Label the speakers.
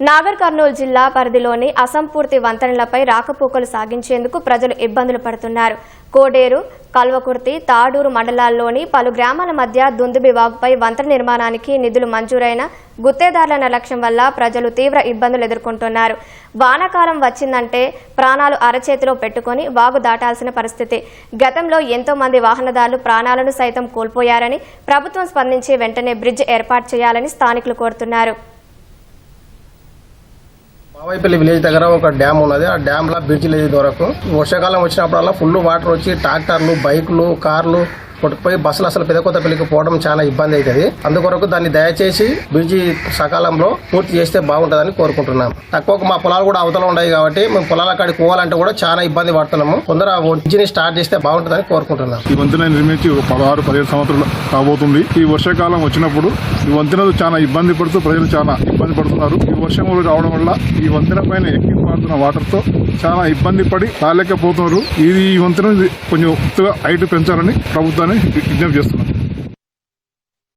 Speaker 1: నాగర్ కర్నూలు జిల్లా పరిధిలోని అసంపూర్తి వంతెనలపై రాకపోకలు సాగించేందుకు ప్రజలు ఇబ్బందులు పడుతున్నారు. కోడేరు కల్వకుర్తి తాడూరు మండలాల్లోని పలు గ్రామాల మధ్య దుందుబి వాగుపై వంతెన నిర్మాణానికి నిధులు మంజూరైన గుత్తేదారుల నిర్లక్ష్యం వల్ల ప్రజలు తీవ్ర ఇబ్బందులు ఎదుర్కొంటున్నారు. వానాకాలం వచ్చిందంటే ప్రాణాలు అరచేతిలో పెట్టుకొని వాగు దాటాల్సిన పరిస్థితి. గతంలో ఎంతో మంది వాహనదారులు ప్రాణాలను సైతం కోల్పోయారని ప్రభుత్వం స్పందించి వెంటనే బ్రిడ్జ్ ఏర్పాటు చేయాలని స్థానికులు కోరుతున్నారు.
Speaker 2: మావాయిపల్లి విలేజ్ దగ్గర ఒక డ్యామ్ ఉన్నది. ఆ డ్యామ్ లా బ్రిడ్జ్ లేదు వరకు వర్షాకాలం వచ్చినప్పుడల్లా ఫుల్ వాటర్ వచ్చి ట్రాక్టర్లు బైకులు కార్లు కొట్టుకుపోయి బస్సులు అసలు పెదకొత్తపల్లికి పోవడం చాలా ఇబ్బంది అవుతుంది. అందుకొరకు దాన్ని దయచేసి బ్రిడ్జి సకాలంలో పూర్తి చేస్తే బాగుంటుందని కోరుకుంటున్నాం. తక్కువ మా పొలాలు కూడా అవతల ఉన్నాయి కాబట్టి మేము పొలాల కాడికి పోవాలంటే కూడా చాలా ఇబ్బంది పడుతున్నాము. కొందరు ఆ బ్రిడ్జిని స్టార్ట్ చేస్తే బాగుంటుందని కోరుకుంటున్నాం.
Speaker 3: ఈ వంతెన నిర్మించి పదహారు పదిహేడు సంవత్సరాలు కాబోతుంది ఈ వర్షాకాలం వచ్చినప్పుడు ఈ వంతెన చాలా ఇబ్బంది పడుతూ ప్రజలు చాలా ఇబ్బంది పడుతున్నారు. ఈ వర్షం రావడం వల్ల ఈ ఈ వంతెన పైన ఎక్కి పారుతున్న వాటర్తో చాలా ఇబ్బంది పడి రాలేకపోతున్నారు. ఇది ఈ వంతెన కొంచెం హైట్ పెంచాలని ప్రభుత్వాన్ని విజ్ఞప్తి చేస్తున్నాం.